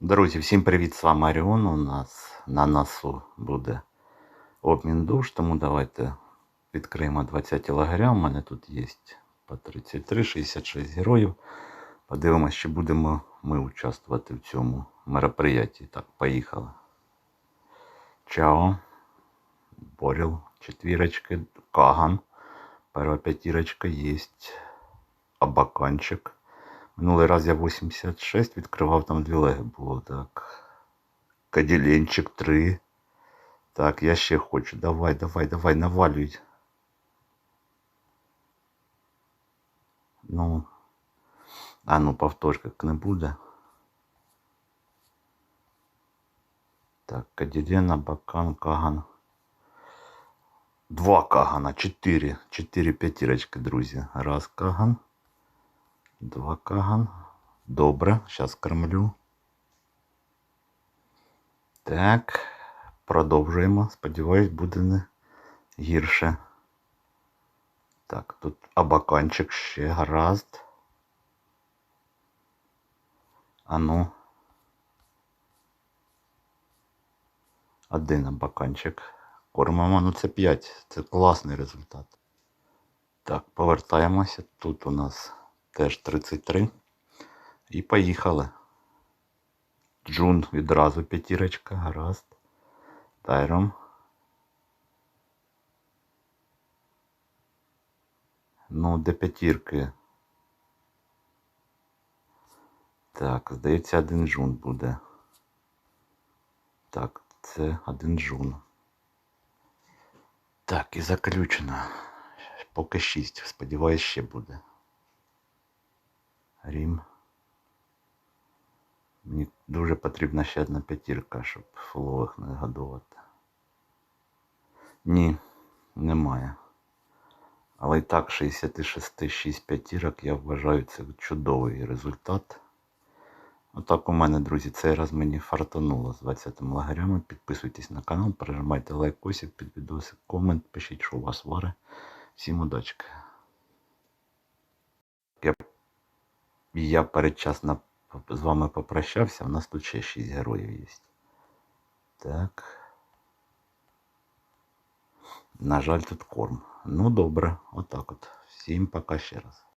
Друзі, всім привіт! З вами Аріон. У нас на носу буде обмін душ, тому давайте відкриємо 20 лагеря. У мене тут є по 33, 66 героїв. Подивимось, чи будемо ми участвувати в цьому мероприятті. Так, поїхали. Чао. Боріл. Четвірочки. Каган. Перша п'ятірочка є. Абаканчик. Минулий раз я 86 відкривав, там дві леги було, так. Каділенчик 3. Так, я ще хочу. Давай, давай, давай, навалюй. Ну. А ну, повторка не буде. Так, Каділена, Бакан, Каган. Два Кагана, чотири. Чотири п'ятірочки, друзі. Раз Каган. Два Каган. Добре, зараз кормлю. Так, продовжуємо. Сподіваюсь, буде не гірше. Так, тут абаканчик ще гаразд. Ану. Один абаканчик. Кормимо, ну це 5. Це класний результат. Так, повертаємося. Тут у нас теж 33. І поїхали. Джун відразу п'ятірочка, гаразд. Тайром. Ну, де п'ятірки? Так, здається, один джун буде. Так, це один джун. Так, і заключено. Поки 6. Сподіваюсь, ще буде. Рім. Мені дуже потрібна ще одна п'ятірка, щоб фулових не годувати. Ні, немає. Але і так 66 6 п'ятірок я вважаю це чудовий результат. Отак у мене, друзі, цей раз мені фартануло з 20 лагерями. Підписуйтесь на канал, пережимайте лайкосик під відосик, комент, пишіть, що у вас варе. Всім удачки. Я, я передчасно з вами попрощався. У нас тут ще 6 героїв є. Так. На жаль, тут корм. Ну добре, отак от. Всім пока ще раз.